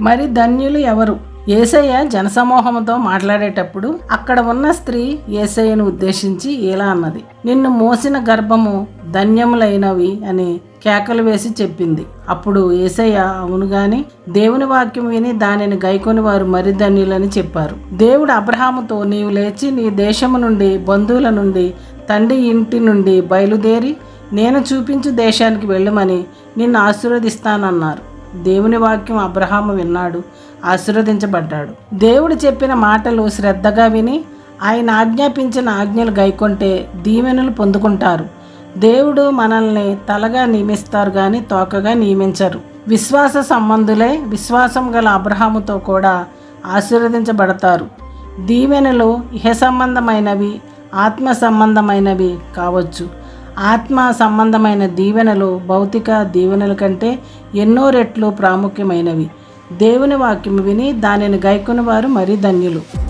మరి ధన్యులు ఎవరు? ఏసయ్య జనసమూహంతో మాట్లాడేటప్పుడు అక్కడ ఉన్న స్త్రీ ఏసయ్యను ఉద్దేశించి ఇలా అన్నది. నిన్ను మోసిన గర్భము ధన్యములైనవి అని కేకలు వేసి చెప్పింది. అప్పుడు ఏసయ్య అవును గాని దేవుని వాక్యం విని దానిని గైకొని వారు మరి ధన్యులని చెప్పారు. దేవుడు అబ్రహాముతో నీవు లేచి నీ దేశము నుండి బంధువుల నుండి తండ్రి ఇంటి నుండి బయలుదేరి నేను చూపించు దేశానికి వెళ్ళమని నిన్ను ఆశీర్వదిస్తానన్నారు. దేవుని వాక్యం అబ్రహాము విన్నాడు ఆశీర్వదించబడ్డాడు. దేవుడు చెప్పిన మాటలు శ్రద్ధగా విని ఆయన ఆజ్ఞాపించిన ఆజ్ఞలు గైకొంటే దీవెనలు పొందుకుంటారు. దేవుడు మనల్ని తలగా నియమిస్తారు కానీ తోకగా నియమించరు. విశ్వాస సంబంధులే విశ్వాసం గల అబ్రహాముతో కూడా ఆశీర్వదించబడతారు. దీవెనలు ఇహ సంబంధమైనవి ఆత్మ సంబంధమైనవి కావచ్చు. ఆత్మ సంబంధమైన దీవెనలు భౌతిక దీవెనల కంటే ఎన్నో రెట్లు ప్రాముఖ్యమైనవి. దేవుని వాక్యం విని దానిని గైకొని వారు మరీ ధన్యులు.